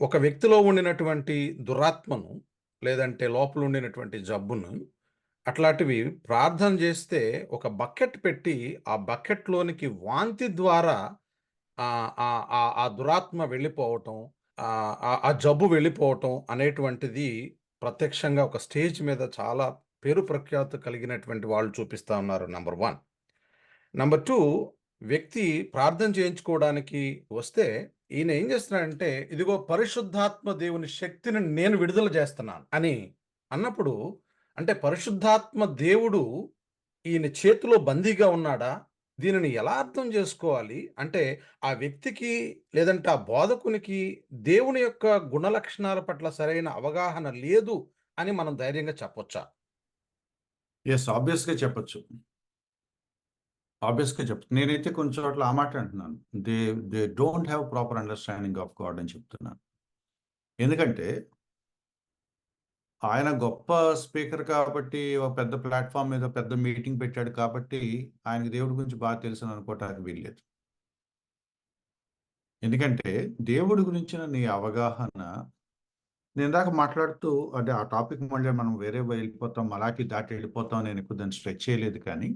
ఒక వ్యక్తిలో ఉండినటువంటి దురాత్మను, లేదంటే లోపల ఉండినటువంటి జబ్బును, అట్లాంటివి ప్రార్థన చేస్తే ఒక బకెట్ పెట్టి, ఆ బకెట్‌లోనికి వాంతి ద్వారా ఆ దురాత్మ వెళ్ళిపోవటం, ఆ జబ్బు వెళ్ళిపోవటం అనేటువంటిది ప్రత్యక్షంగా ఒక స్టేజ్ మీద చాలా పేరు ప్రఖ్యాతి కలిగినటువంటి వాళ్ళు చూపిస్తా ఉన్నారు నంబర్ వన్. నంబర్ టూ వ్యక్తి ప్రార్థన చేయించుకోవడానికి వస్తే, ఈయన ఏం చేస్తున్నాడంటే, ఇదిగో పరిశుద్ధాత్మ దేవుని శక్తిని నేను విడుదల చేస్తున్నాను అని అన్నప్పుడు, అంటే పరిశుద్ధాత్మ దేవుడు ఈయన చేతిలో బందీగా ఉన్నాడా? దీనిని ఎలా అర్థం చేసుకోవాలి? అంటే ఆ వ్యక్తికి లేదంటే ఆ బోధకునికి దేవుని యొక్క గుణలక్షణాల పట్ల సరైన అవగాహన లేదు అని మనం ధైర్యంగా చెప్పొచ్చా? ఎస్ ఆబ్వియస్‌గా చెప్పొచ్చు. ఆబ్వియస్‌గా చెప్తాను నేనైతే కొన్ని చోట్ల ఆ మాట అంటున్నాను. They they don't have proper understanding of God అని చెప్తున్నాను. ఎందుకంటే ఆయన గొప్ప స్పీకర్ కాబట్టి, ఒక పెద్ద ప్లాట్ఫామ్ మీద పెద్ద మీటింగ్ పెట్టాడు కాబట్టి, ఆయనకు దేవుడి గురించి బాగా తెలుసు అనుకోవటానికి వీల్లేదు. ఎందుకంటే దేవుడి గురించిన నీ అవగాహన నేను ఇందాక మాట్లాడుతూ అంటే ఆ టాపిక్ మళ్ళీ మనం వేరే వెళ్ళిపోతాం, మలాకి దాటి వెళ్ళిపోతాం నేను ఎక్కువ దాన్ని స్ట్రెచ్ చేయలేదు కానీ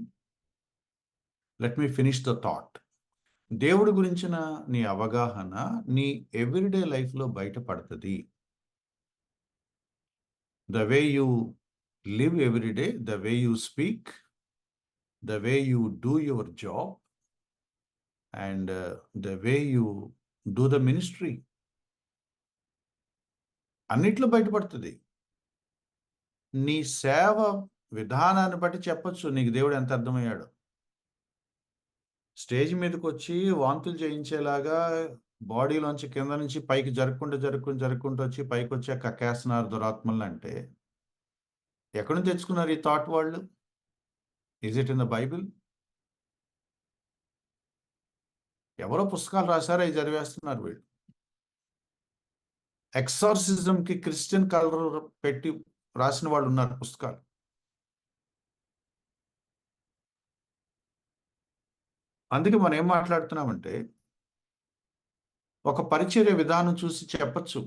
let me finish the thought. దేవుడి గురించిన నీ అవగాహన నీ ఎవ్రీడే లైఫ్‌లో బయటపడుతుంది the way you live every day, the way you speak, the way you do your job and the way you do the ministry. అన్నిట్లో బయటపడుతుంది నీ సేవ విధానాన్ని బట్టి చెప్పచ్చు నీకు దేవుడు ఎంత అర్థమయ్యాడో. స్టేజ్ మీదకొచ్చి వాంతులు చేయించేలాగా బాడీలోంచి కింద నుంచి పైకి జరుపుకుంటూ జరుపుకుంటూ జరుక్కుంటూ వచ్చి పైకి వచ్చి కక్కేస్తున్నారు దురాత్మలంటే ఎక్కడి నుంచి తెచ్చుకున్నారు ఈ థాట్ వాళ్ళు? Is it in the Bible? ఎవరో పుస్తకాలు రాశారో అవి చదివేస్తున్నారు వీళ్ళు. ఎక్సార్సిజంకి క్రిస్టియన్ కలర్ పెట్టి రాసిన వాళ్ళు ఉన్నారు పుస్తకాలు. అందుకే మనం ఏం మాట్లాడుతున్నామంటే ఒక పరిచర్య విధానం చూసి చెప్పచ్చు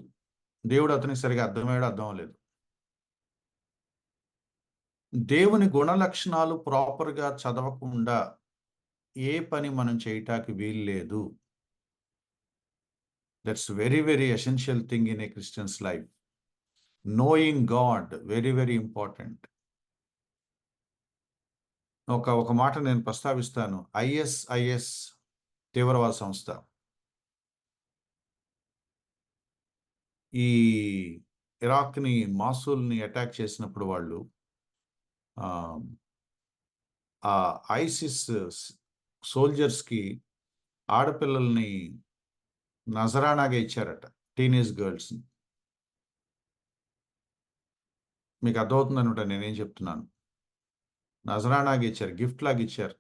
దేవుడు అతనికి సరిగా అర్థమయ్యాడు అర్థం లేదు దేవుని గుణ లక్షణాలు ప్రాపర్‌గా చదవకుండా ఏ పని మనం చేయటానికి వీల్లేదు. That's very very essential thing in a Christian's life. Knowing God very very important. ఒక ఒక మాట నేను ప్రస్తావిస్తాను. ఐఎస్ఐఎస్ తీవ్రవాద సంస్థ. ఈ ఇరాక్‌ని, మాసూల్‌ని అటాక్ చేసినప్పుడు వాళ్ళు ఆ ఐసిస్ సోల్జర్స్‌కి ఆడపిల్లల్ని నజరానాగా ఇచ్చారట. టీనేజ్ గర్ల్స్‌ని. మీకు అర్థమవుతుందనమాట నేనేం చెప్తున్నాను. నజరానాగా ఇచ్చారు. గిఫ్ట్ లాగా ఇచ్చారు.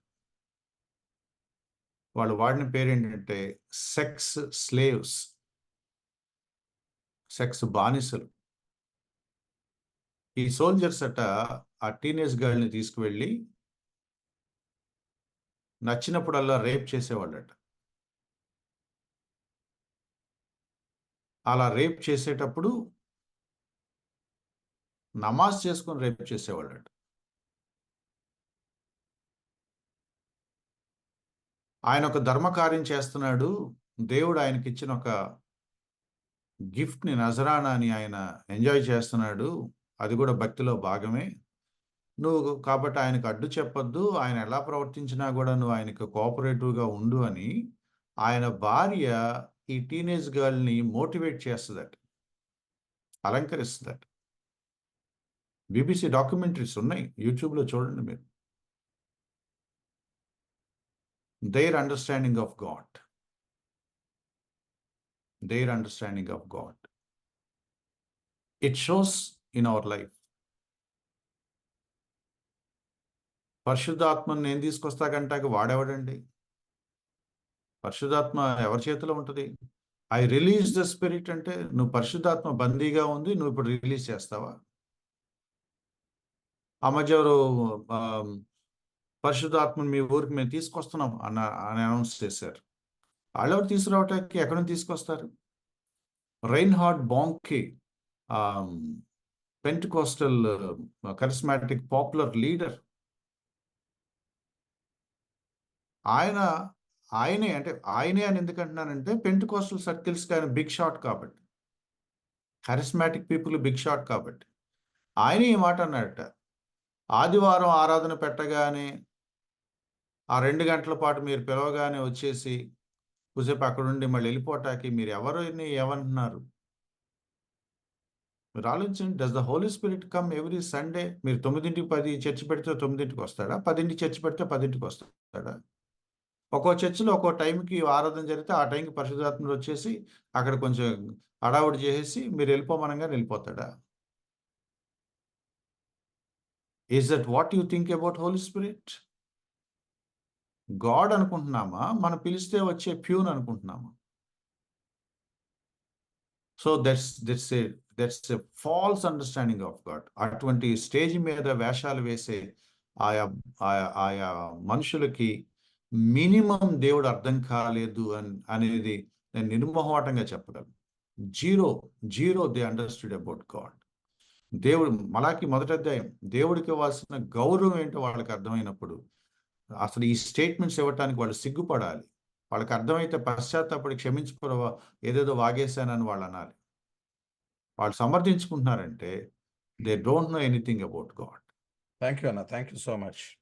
వాళ్ళు వాడిన పేరేంటంటే సెక్స్ స్లేవ్స్. సెక్స్ బానిసలు. ఈ సోల్జర్స్ అట ఆ టీనేజ్ గర్ల్‌ని తీసుకువెళ్ళి నచ్చినప్పుడల్లా రేప్ చేసేవాళ్ళట. అలా రేప్ చేసేటప్పుడు నమాజ్ చేసుకొని రేప్ చేసేవాళ్ళట. ఆయన ఒక ధర్మకార్యం చేస్తున్నాడు. దేవుడు ఆయనకి ఇచ్చిన ఒక గిఫ్ట్‌ని నజరానాని ఆయన ఎంజాయ్ చేస్తున్నాడు. అది కూడా భక్తిలో భాగమే. నువ్వు కాబట్టి ఆయనకు అడ్డు చెప్పొద్దు. ఆయన ఎలా ప్రవర్తించినా కూడా నువ్వు ఆయనకు కోఆపరేటివ్‌గా ఉండు అని ఆయన భార్య ఈ టీనేజ్ గర్ల్‌ని మోటివేట్ చేస్తుందట అలంకరిస్తుందట బీబీసీ డాక్యుమెంటరీస్ ఉన్నాయి. యూట్యూబ్‌లో చూడండి మీరు. Their understanding of God. Their understanding of God. It shows in our life. పరిశుద్ధాత్మను నేను తీసుకొస్తాకంటాక వాడెవడండి? పరిశుద్ధాత్మ ఎవరి చేతిలో ఉంటుంది ఐ రిలీజ్ ద స్పిరిట్ అంటే నువ్వు పరిశుద్ధాత్మ బందీగా ఉంది. నువ్వు ఇప్పుడు రిలీజ్ చేస్తావా? ఆ మధ్య ఆహ్, పరిశుద్ధాత్మను మీ ఊరికి మేము తీసుకొస్తున్నాం అన్న అని అనౌన్స్ చేశారు. ఆళ్ళెవరు తీసుకురావటానికి? ఎక్కడి నుంచి తీసుకొస్తారు? Reinhard Bonnke Pentecostal charismatic popular leader ఆయన ఆయనే అంటే ఆయనే అని ఎందుకంటున్నానంటే పెంట్ కోస్టల్ సర్కిల్స్కి ఆయన బిగ్ షాట్ కాబట్టి. కరిస్మాటిక్ పీపుల్ బిగ్ షాట్ కాబట్టి. ఆయన ఈ మాట అన్నాడట. ఆదివారం ఆరాధన పెట్టగానే ఆ రెండు గంటల పాటు మీరు పిలవగానే వచ్చేసి కొద్దిసేపు అక్కడుండి మళ్ళీ వెళ్ళిపోవటానికి మీరు ఎవరిని ఏమంటున్నారు? మీరు ఆలోచించండి. Does the holy spirit come every Sunday మీరు తొమ్మిదింటికి పది చర్చి పెడితే తొమ్మిదింటికి వస్తాడా? పదింటికి చర్చి పెడితే పదింటికి వస్తాడా? ఒక్కో చర్చిలో ఒక్కో టైంకి ఆరాధన జరిగితే ఆ టైంకి పరిశుద్ధాత్ముడు వచ్చేసి అక్కడ కొంచెం అడావుడి చేసేసి మీరు వెళ్ళిపోమనంగా వెళ్ళిపోతాడా? Is that what you think about holy spirit God అనుకుంటున్నామా? మనం పిలిస్తే వచ్చే peon అనుకుంటున్నామా? So that's that's a that's a false understanding of God. అటువంటి స్టేజ్ మీద వేషాలు వేసే ఆయా ఆయా ఆయా మనుషులకి మినిమం దేవుడు అర్థం కాలేదు అని అనేది నేను నిర్మోహమాటంగా చెప్పగలను. Zero zero they understood about God. దేవుడు మలాకి మొదటి అధ్యాయం దేవుడికి ఇవ్వాల్సిన గౌరవం ఏంటో వాళ్ళకి అర్థమైనప్పుడు అసలు ఈ స్టేట్మెంట్స్ ఇవ్వటానికి వాళ్ళు సిగ్గుపడాలి. వాళ్ళకి అర్థమైతే పశ్చాత్తాపడి క్షమించుకోవా ఏదేదో వాగేశానని వాళ్ళు అనాలి. వాళ్ళు సమర్థించుకుంటున్నారంటే they don't know anything about God thank you అన్న థ్యాంక్ యూ సో మచ్